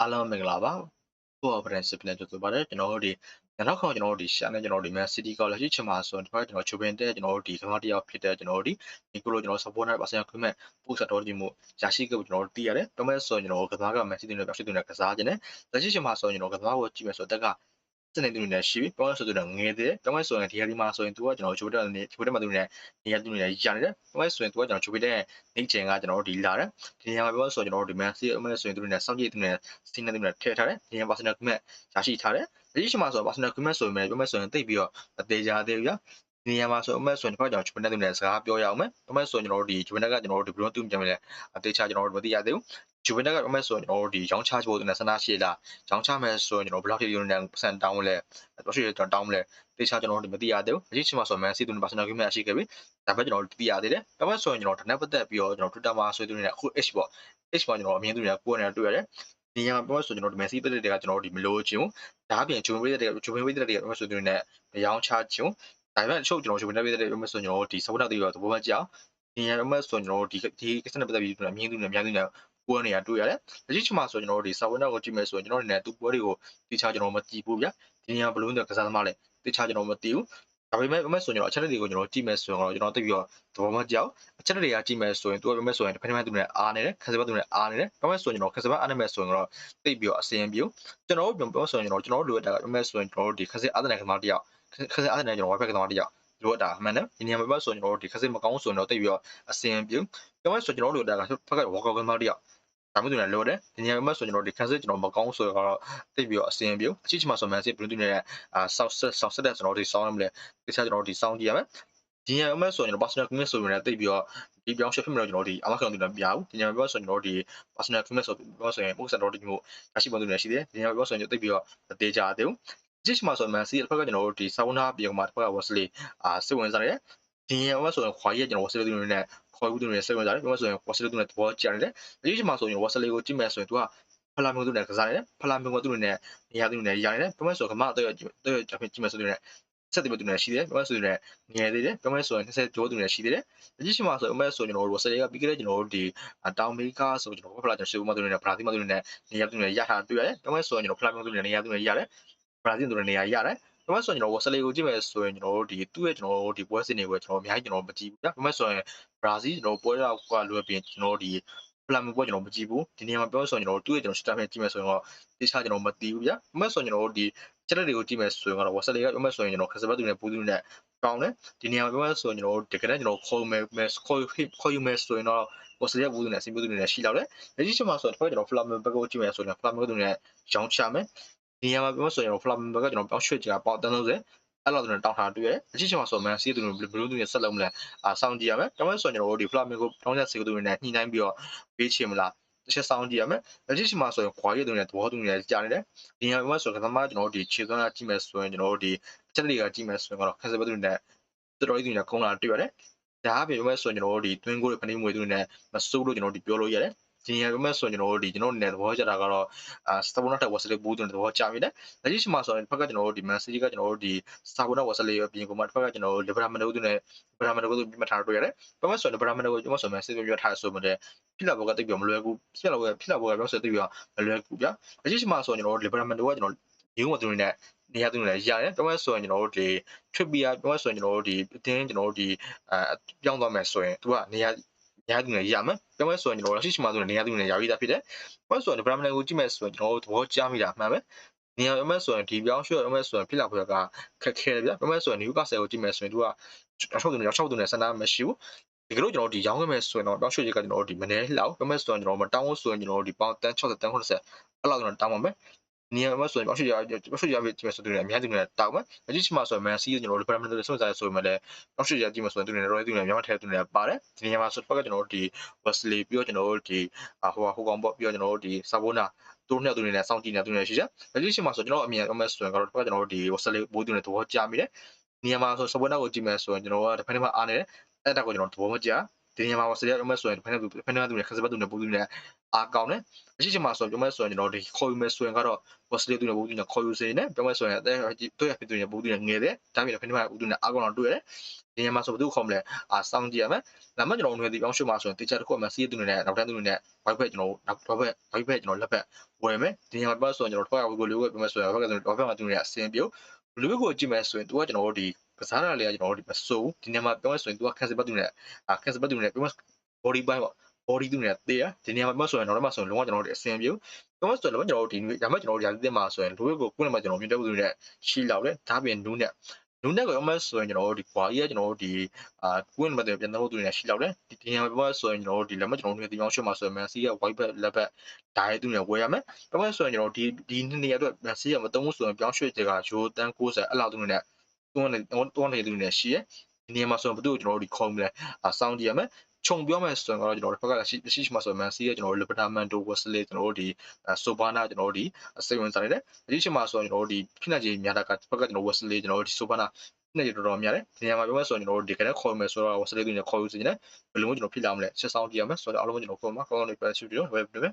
အားလုံးမင်္ဂလာပါဘောပရင်စစ်ပြန်ကြိုဆိုပါတယ်ကျွန်တော်တို့ဒီနောက်ခေါကျွန်တော်တို့ဒီရှာနဲ့ကျွန်တော်တို့ဒီ Man City ကလည်းရှိချင်မှာဆိုတော့ကျွန်တော်ချိုပင်တဲ့ကျွန်တော်တို့ဒီကမ္ဘာတရားဖြစ်တဲ့ကျွန်တော်တို့ဒီဒီကိုလိုကျွန်တော် supporter ပါဆန်ခွင့်မဲ့ပို့ဆက်တော်ဒီမှုရရှိခဲ့ကျွန်တော်တို့တည်ရတယ်။ဒါမဲ့ဆိုရင်ကျွန်တော်ကမ္ဘာက Man City နဲ့ပြောင်းရှိသူနဲ့ကစားခြင်းနဲ့လက်ရှိချင်မှာဆိုရင်ကျွန်တော်ကမ္ဘာကိုကြည့်မယ်ဆိုတော့တက်က စနေသူနဲ့ရှိပြီပြောင်းဆိုသူနဲ့ငယ်သေးတယ်။ဒါမဲ့ဆိုရင်ဒီဟာဒီမှာဆိုရင်သူကကျွန်တော်ချိုပတဲ့နေချိုပတဲ့မှာသူနဲ့နေရာသူနဲ့ရနေတယ်။ဒါမဲ့ဆိုရင်သူကကျွန်တော်ချိုပတဲ့နေချိန်ကကျွန်တော်တို့ဒီလာတယ်။ဒီနေရာမှာပြောဆိုကျွန်တော်တို့ဒီ Man City အမှဆိုရင်သူနဲ့စောင့်ကြည့်သူနဲ့စီးနေသူနဲ့ထည့်ထားတယ်။ဒီနေရာပါဆန်ခွင့်မဲ့ရရှိထားတယ်။ဒီချိန်မှာဆိုတော့ personal comment ဆိုရင်လည်းပြောမယ်ဆိုရင်တိတ်ပြီးတော့အသေးကြသေးဘူးဗျာဒီနေရာမှာဆိုအမတ်ဆိုရင်ဒီဘက်ကျွန်တော် Juventus နဲ့စကားပြောရအောင်မယ်အမတ်ဆိုရင်ကျွန်တော်တို့ဒီ Juventus ကကျွန်တော်တို့ဒီဘယ်လိုတူပြန်မလဲအသေးချကျွန်တော်တို့မသိရသေးဘူး Juventus ကအမတ်ဆိုရင်ကျွန်တော်တို့ဒီရောင်းချဖို့နဲ့ဆန္ဒရှိလားရောင်းချမယ်ဆိုရင်ကျွန်တော်ဘယ်လောက်ထိယူနေပတ်စံတောင်းမလဲတော့ရှိကျွန်တော်တောင်းမလဲတေချာကျွန်တော်တို့မသိရသေးဘူးအကြီးချင်းမှာဆို Man City နဲ့ Personal comment ရှိခဲ့ပြီဒါပေမဲ့ကျွန်တော်တို့သိရသေးတယ်ဒါပေမဲ့ဆိုရင်ကျွန်တော်ဒါနဲ့ပတ်သက်ပြီးတော့ကျွန်တော် Twitter မှာဆွေးနွေးနေတာအခု H ပေါ့ H မှာကျွန်တော်အမြင်သူတွေကကိုယ်နဲ့တွေ့ရတယ်ဒီညမှာပြောဆိုကျွန်တော်ဒီ Messi ပြည်တွေကကျွန်တော်တို့ဒီမလို့ချင်းဒါအပြင်ဂျုံပြည်တွေကဂျုံပြည်တွေကပြောဆိုသူနဲ့မယောင်းချချင်းဒါပေမဲ့အချို့ကျွန်တော်ဂျုံပြည်တွေကပြောဆိုကျွန်တော်ဒီစပေါ်တာတွေတော့သဘောမကျအောင်ဒီညမှာဆိုကျွန်တော်တို့ဒီဒီကိစ္စနဲ့ပတ်သက်ပြီးကျွန်တော်အမြင်သူနဲ့အများကြီးနဲ့ ပွဲနေရတွေ့ရတယ်။လက်ရှိချိန်မှာဆိုကျွန်တော်တို့ဒီစာဝင်တော့ကိုကြည့်မယ်ဆိုရင်ကျွန်တော်တို့လည်းသူ့ပွဲတွေကိုတိကျကျွန်တော်မကြည့်ဘူးဗျာ။ဒီညဘလုံးတဲ့ကစားသမားလည်းတိကျကျွန်တော်မသိဘူး။ဒါပေမဲ့ဘယ်မဲ့ဆိုကျွန်တော်အချက်တွေကိုကျွန်တော်ကြည့်မယ်ဆိုရင်တော့ကျွန်တော်သိပြီးတော့သဘောမကျအောင်အချက်တွေကကြည့်မယ်ဆိုရင်သူကဘယ်မဲ့ဆိုရင်တစ်ဖက်တစ်ဖက်သူနဲ့အားနေတယ်ခက်စပတ်သူနဲ့အားနေတယ်ဘယ်မဲ့ဆိုရင်ကျွန်တော်ခက်စပတ်အားနေမယ်ဆိုရင်တော့သိပြီးတော့အစင်ပြူကျွန်တော်တို့ပြောဆိုရင်ကျွန်တော်ကျွန်တော်တို့လိုအပ်တာကဘယ်မဲ့ဆိုရင်ကျွန်တော်တို့ဒီခက်စအားတဲ့ခက်သမားတယောက်ခက်စအားတဲ့ကျွန်တော်ဝက်ဖက်ခက်သမားတယောက်လိုအပ်တာမှန်တယ်ဒီနေရာမှာပဲဆိုရင်ကျွန်တော်တို့ဒီခက်စမကောင်းဆိုရင်တော့သိပြီးတော့အစင်ပြူပြောမဲ့ဆိုကျွန်တော်တို့လိုအပ်တာကဖက်ကဝါကောကသမားတယောက် ဒါမှမဟုတ်လည်းလိုတယ်ဒီနေရာမှာဆိုကျွန်တော်ဒီ cancel ကျွန်တော်မကောင်းဆိုတော့တိတ်ပြီးတော့အစင်ပြုအချိချမှာဆိုမှစစ်ဘလူးတူနေတဲ့အာ south south ဆက်တဲ့ကျွန်တော်ဒီ sound မလဲတခြားကျွန်တော်ဒီ sound ကြည့်ရမယ်ဒီနေရာမှာဆိုကျွန်တော် personal comment ဆိုရင်လည်းတိတ်ပြီးတော့ဒီပြောင်းရှက်ဖြစ်မလို့ကျွန်တော်ဒီအမခံတူလည်းမရဘူးဒီနေရာမှာပြောဆိုကျွန်တော်ဒီ personal comment ဆိုပြောဆိုရင်ပို့ဆက်တော့ဒီမျိုးရရှိပုံတူလည်းရှိတယ်ဒီနေရာမှာပြောဆိုရင်တိတ်ပြီးတော့တေးကြသေးဘူးကြည့်ချမှာဆိုမှစီတစ်ဖက်ကကျွန်တော်တို့ဒီ sound နာပြောမှာတစ်ဖက်က Wesley အာစိတ်ဝင်စားတယ်ဒီနေရာမှာဆိုရင်ခွာရက်ကျွန်တော် Wesley တူနဲ့ ခေါ်ဘူးသူတွေစိတ်ဝင်စားတယ်ပြောမှဆိုရင် Wesley တူနဲ့သဘောကျတယ်အရေးကြီးမှာဆိုရင် Wesley ကိုကြည့်မယ်ဆိုရင်သူကဖလာမျိုးသူနဲ့ကစားတယ်ဖလာမျိုးကသူနဲ့နေရာသူနဲ့ရိုင်းတယ်ပြောမှဆိုကမတော့တော့ကြည့်မယ်ဆိုရင်ဆက်တယ်သူနဲ့ရှိတယ်ပြောမှဆိုရင်ငယ်သေးတယ်ပြောမှဆိုရင်20ကျော်သူနဲ့ရှိသေးတယ်အကြီးရှိမှာဆိုအမဲဆိုကျွန်တော်တို့ Wesley ကပြီးခဲ့တဲ့ကျွန်တော်တို့ဒီတောင်အမေရိကဆိုကျွန်တော်ဖလာကျွန်တော်ရှေ့ဦးမသူနဲ့ဘရာဇီးမသူနဲ့နေရာသူနဲ့ရထားတွေ့ရတယ်ပြောမှဆိုရင်ကျွန်တော်ဖလာမျိုးသူနဲ့နေရာသူနဲ့ရတယ်ဘရာဇီးသူနဲ့နေရာရတယ် ဒါမှဆိုရင်ကျွန်တော် Wesley ကိုကြည့်မယ်ဆိုရင်ကျွန်တော်တို့ဒီသူ့ရဲ့ကျွန်တော်တို့ဒီပွဲစဉ်တွေကိုကျွန်တော်အများကြီးကျွန်တော်မကြည့်ဘူးဗျာဒါမှဆိုရင်ဘရာဇီးကျွန်တော်ပွဲတော့ကလွယ်ပြင်ကျွန်တော်ဒီပလန်ပွဲကျွန်တော်မကြည့်ဘူးဒီနေရာမှာပြောဆိုရင်ကျွန်တော်တို့ရဲ့ကျွန်တော်စတာဖက်ကြည့်မယ်ဆိုရင်တော့တခြားကျွန်တော်မသိဘူးဗျာဒါမှဆိုရင်ကျွန်တော်တို့ဒီချက်လက်တွေကိုကြည့်မယ်ဆိုရင်တော့ Wesley ကပြောမယ်ဆိုရင်ကျွန်တော်ခစဘတ်သူနဲ့ပူသူနဲ့ကောင်းတယ်ဒီနေရာမှာပြောမယ်ဆိုရင်ကျွန်တော်တို့တကယ်တမ်းကျွန်တော်ခေါ်မယ်ခေါ်ခေါ်ယူမယ်ဆိုရင်တော့ Wesley ကပူသူနဲ့အစီပူသူနဲ့ရှိလောက်တယ်လက်ရှိချိန်မှာဆိုတော့ကျွန်တော် Flamen ဘက်ကိုကြည့်မယ်ဆိုရင် Flamen သူနဲ့ရောင်းချမယ် ဒီနေရာမှာပြောဆိုရင် Flamen ဘက်ကကျွန်တော်ပြောင်းရွှေ့ကြတာပေါ့တန်း30အဲ့လိုကျွန်တော်တောင်းထားတွေ့ရတယ်အချင်းချင်းမှာဆိုမှန်စီးသူတို့ဘလူးသူနဲ့ဆက်လုံးမလဲအာစောင့်ကြည့်ရမယ်ဒါမှမဟုတ်ဆိုရင်ကျွန်တော်တို့ဒီ Flamingo တောင်းချက်စီသူတွေနဲ့ညှိနှိုင်းပြီးတော့ပေးချင်မလားတစ်ချက်စောင့်ကြည့်ရမယ်အချင်းချင်းမှာဆိုရင်ခွာရည်သူတွေနဲ့သဘောတူနေကြနေတယ်ဒီနေရာမှာဆိုရင်ကသမားကျွန်တော်တို့ဒီခြေသွန်းကကြည့်မယ်ဆိုရင်ကျွန်တော်တို့ဒီအချက်တွေကကြည့်မယ်ဆိုရင်တော့ခက်စဘသူတွေနဲ့တော်တော်ကြီးသူတွေနဲ့ခုံးလာတွေ့ရတယ်ဒါအပြင်မဲ့ဆိုရင်ကျွန်တော်တို့ဒီ twin goal တွေဖနေမွေသူတွေနဲ့မစိုးလို့ကျွန်တော်တို့ဒီပြောလို့ရတယ် ဒီနေရာမှာဆိုရင်ကျွန်တော်တို့ဒီကျွန်တော်အနေနဲ့သဘောကျတာကတော့အာစတာဘောနာတက်ဝက်စလေးဘူးတူတဲ့သဘောကျမိတယ်။လက်ရှိချိန်မှာဆိုရင်ဖက်ကကျွန်တော်တို့ဒီမန်စီးကကျွန်တော်တို့ဒီစတာဘောနာဝက်စလေးပြင်ကုန်မှာတစ်ဖက်ကကျွန်တော်တို့လီဗရာမန်ဒိုတူနဲ့ဗရာမန်ဒိုကိုပြမထားတွေ့ရတယ်။ဘာမှဆိုရင်ဗရာမန်ဒိုကိုကျွန်တော်ဆိုမန်စီးပြထားဆိုမှတဲ့ဖြစ်လာဘောကတိတ်ပြီးမလွယ်ဘူးဖြစ်လာဘောကဖြစ်လာဘောကပြောဆိုတိတ်ပြီးမလွယ်ဘူးဗျာ။လက်ရှိချိန်မှာဆိုရင်ကျွန်တော်တို့လီဗရာမန်ဒိုကကျွန်တော်ရုံးဝတ်တူနဲ့နေရာသူတွေရတယ်ပြောမှဆိုရင်ကျွန်တော်တို့ဒီ trip ပြပြောမှဆိုရင်ကျွန်တော်တို့ဒီအတင်းကျွန်တော်တို့ဒီအဲပြောင်းသွားမယ်ဆိုရင်သူကနေရာ နေရာသူတွေရမယ်ပြောမှဆိုရင်ကျွန်တော်တို့ရှိရှိမှဆိုရင်နေရာသူတွေရပြီးသားဖြစ်တယ်ပြောမှဆိုရင်ဗရာမန်ကိုကြည့်မယ်ဆိုရင်ကျွန်တော်တို့သဘောကျမိတာမှန်ပဲနေရာပြောမှဆိုရင်ဒီပြောင်းရွှေ့ပြောမှဆိုရင်ဖြစ်လာဖို့ကခက်ခဲတယ်ဗျပြောမှဆိုရင် Newcastle ကိုကြည့်မယ်ဆိုရင်သူကရောက်သူတွေရောက်သူတွေစန္ဒမရှိဘူးဒီကလို့ကျွန်တော်ဒီရောင်းခဲ့မယ်ဆိုရင်တော့တောင်းရွှေ့ချက်ကကျွန်တော်တို့ဒီမနေလောက်ပြောမယ်ဆိုရင်ကျွန်တော်မတောင်းလို့ဆိုရင်ကျွန်တော်တို့ဒီပေါင်တန်း60တန်း80အဲ့လောက်ကျွန်တော်တောင်းပါမယ် နေရာမှာဆိုရင်ပေါင်းရှိရပေါင်းရှိရပြီဒီမှာဆိုသူတွေအများကြီးတွေတောက်မယ်အကြည့်ချမှာဆိုရင်မန်စီကျွန်တော်တို့ department တွေဆုံးစားဆိုရင်လည်းပေါင်းရှိရကြည့်မှာဆိုရင်သူတွေရောသူတွေမြန်မာထဲသူတွေပါတယ်ဒီနေရာမှာဆိုတော့ကျွန်တော်တို့ဒီ Wesley ပြီးတော့ကျွန်တော်တို့ဒီဟိုဟိုကောင်ပေါ့ပြီးတော့ကျွန်တော်တို့ဒီ Sabona သူတို့နှစ်သူတွေနဲ့စောင့်ကြည့်နေသူတွေရှိတယ်အကြည့်ချမှာဆိုကျွန်တော်အမြင်အမဆိုရင်ကတော့ကျွန်တော်တို့ဒီ Wesley ဘိုးသူတွေသဘောကျမိတယ်နေရာမှာဆို Sabona ကိုကြည့်မယ်ဆိုရင်ကျွန်တော်ကတစ်ဖက်တစ်ဖက်အားနေတယ်အဲ့ဒါကိုကျွန်တော်သဘောမကျ ဒီနေရာမှာဝက်စလီပြောမဲ့ဆိုရင်ဖန်တူဖန်တူနဲ့ခက်စပတ်တူနဲ့ပူတူနဲ့အားကောင်းတယ်မရှိချင်မှာဆိုပြောမဲ့ဆိုရင်ကျွန်တော်ဒီခေါ်ယူမဲ့ဆိုရင်ကတော့ဝက်စလီတူနဲ့ပူတူနဲ့ခေါ်ယူစေနေပြောမဲ့ဆိုရင်အသက်တွေ့ရဖြစ်တူနဲ့ပူတူနဲ့ငယ်တယ်ဒါပြင်ဖန်တူမှာပူတူနဲ့အားကောင်းတော့တွေ့ရတယ်ဒီနေရာမှာဆိုဘယ်သူခေါ်မလဲအာစောင့်ကြည့်ရမယ်ဒါမှကျွန်တော်ငွေဒီပေါင်းရှုမှာဆိုရင်တေချာတစ်ခုမှစီးတူနဲ့နောက်တန်းတူနဲ့ဝိုက်ဖက်ကျွန်တော်နောက်ဘက်ဝိုက်ဖက်ကျွန်တော်လက်ဖက်ဝယ်မယ်ဒီနေရာမှာဆိုရင်ကျွန်တော်တော့ဝီကိုလေးကိုပြောမဲ့ဆိုရင်ဘက်ကဆိုရင်တော့ဘက်မှာတူနဲ့အစင်ပြုတ်လူကိုကြည့်မယ်ဆိုရင်သူကကျွန်တော်တို့ဒီ ကစားရလေးကကျွန်တော်တို့ဒီမစိုးဒီနေရာမှာပြောမယ်ဆိုရင်သူက cancel ပတ်တူနဲ့အာ cancel ပတ်တူနဲ့ပြောမယ် body ပိုင်းပေါ့ body တူနဲ့တေးရဒီနေရာမှာပြောဆိုရင်တော့မှဆိုရင်လုံးဝကျွန်တော်တို့အစင်ပြုတ်ပြောမယ်ဆိုရင်လုံးဝကျွန်တော်တို့ဒီဒါမှကျွန်တော်တို့ရာသီတင်မှာဆိုရင်လူကိုကိုယ်နဲ့မှကျွန်တော်မြင်တဲ့ပုံနဲ့ရှိလောက်တယ်ဒါပြင်နူးနဲ့နူးနဲ့ကိုပြောမယ်ဆိုရင်ကျွန်တော်တို့ဒီကွာကြီးကကျွန်တော်တို့ဒီအာကိုယ်နဲ့မှပြန်တဲ့ပုံတူနဲ့ရှိလောက်တယ်ဒီနေရာမှာပြောဆိုရင်ကျွန်တော်တို့ဒီလက်မကျွန်တော်တို့ဒီအောင်ရှုမှာဆိုရင် Messi ရဲ့ white back လက်ဘက်ဒါရဲ့တူနဲ့ဝယ်ရမယ်ပြောမယ်ဆိုရင်ကျွန်တော်ဒီဒီနေရာအတွက် Messi ကမတုံးဆိုရင်ပြောင်းရွှေ့တဲ့ကရိုတန်း90အဲ့လောက်တူနဲ့ တွန်းနေတွန်းနေတူနဲ့ရှိရဒီနေရာမှာဆိုရင်ဘယ်သူ့ကိုကျွန်တော်တို့ဒီခုံးမလဲအဆောင်းကြည့်ရမယ်ခြုံပြောမယ်ဆိုရင်တော့ကျွန်တော်တို့ဘက်ကရှိရှိမှဆိုရင် Man City ကကျွန်တော်တို့ Libertamento Wesley ကျွန်တော်တို့ဒီ Sobana ကျွန်တော်တို့ဒီစိတ်ဝင်စားနေတယ်အကြီးရှိမှဆိုရင်ကျွန်တော်တို့ဒီဖိနက်ကြီးများတာကဘက်ကကျွန်တော် Wesley ကျွန်တော်တို့ဒီ Sobana နဲ့တော်တော်များတယ်ဒီနေရာမှာပြောမယ်ဆိုရင်ကျွန်တော်တို့ဒီကနေ့ခေါ်မယ်ဆိုတော့ Wesley တွေနဲ့ခေါ်ယူစီနေဘယ်လိုမျိုးကျွန်တော်ဖြစ်လာမလဲဆက်ဆောင်ကြည့်ရမယ်ဆိုတော့အားလုံးကျွန်တော်ခေါ်မှာကောင်းကောင်းလေးပဲရှိပြီးတော့ web တွေပဲ